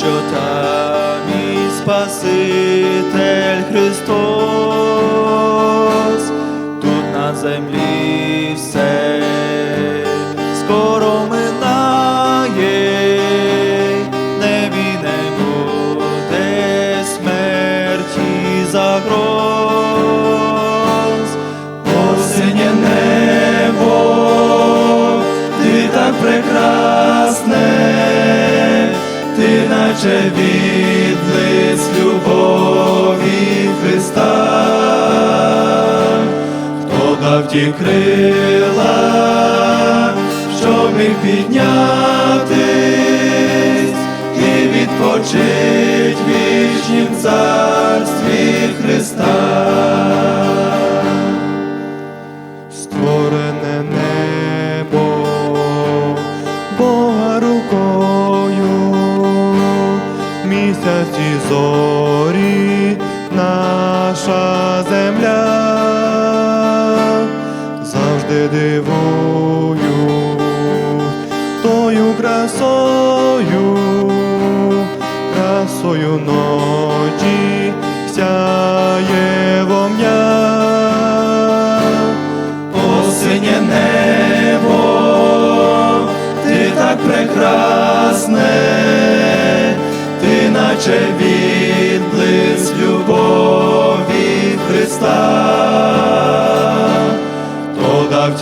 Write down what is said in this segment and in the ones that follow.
що там і Спаситель Христос тут на землі. Ти наче відблиск любові Христа, хто дав ті крила, що міг піднятись і відпочить в вічнім царстві Христа. Створене небо Бога рукою, місяць і зорі, наша земля. Завжди дивую тою красою, красою ночі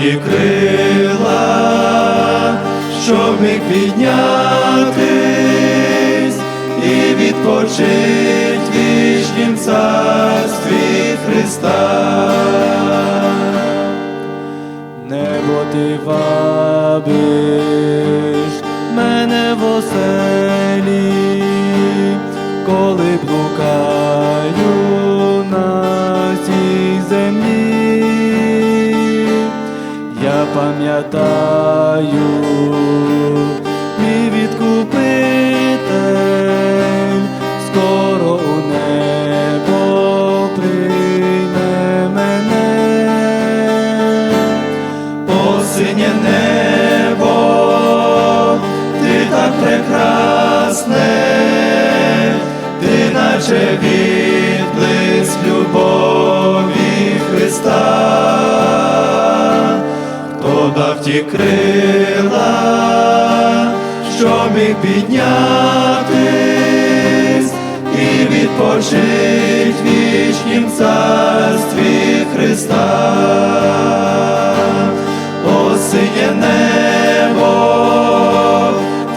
ті крила, щоб міг піднятись і відпочить вічнім царстві Христа. Небо ти вабиш мене в оселі, коли блукаю пам'ятаю, мій відкупитель скоро у небо прийме мене. Осіннє небо, ти так прекрасне, ти наче відблиск дав крила, що міг піднятись і відпочить в вічнім царстві Христа. Осіннє небо,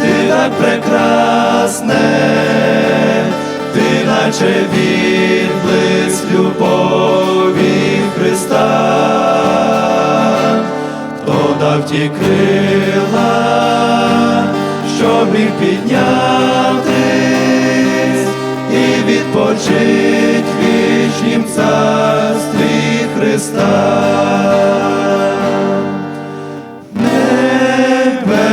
ти так прекрасне, ти наче відблиск мені крила, щоб їх піднятись і відпочить в вічнім царстві Христа. Небе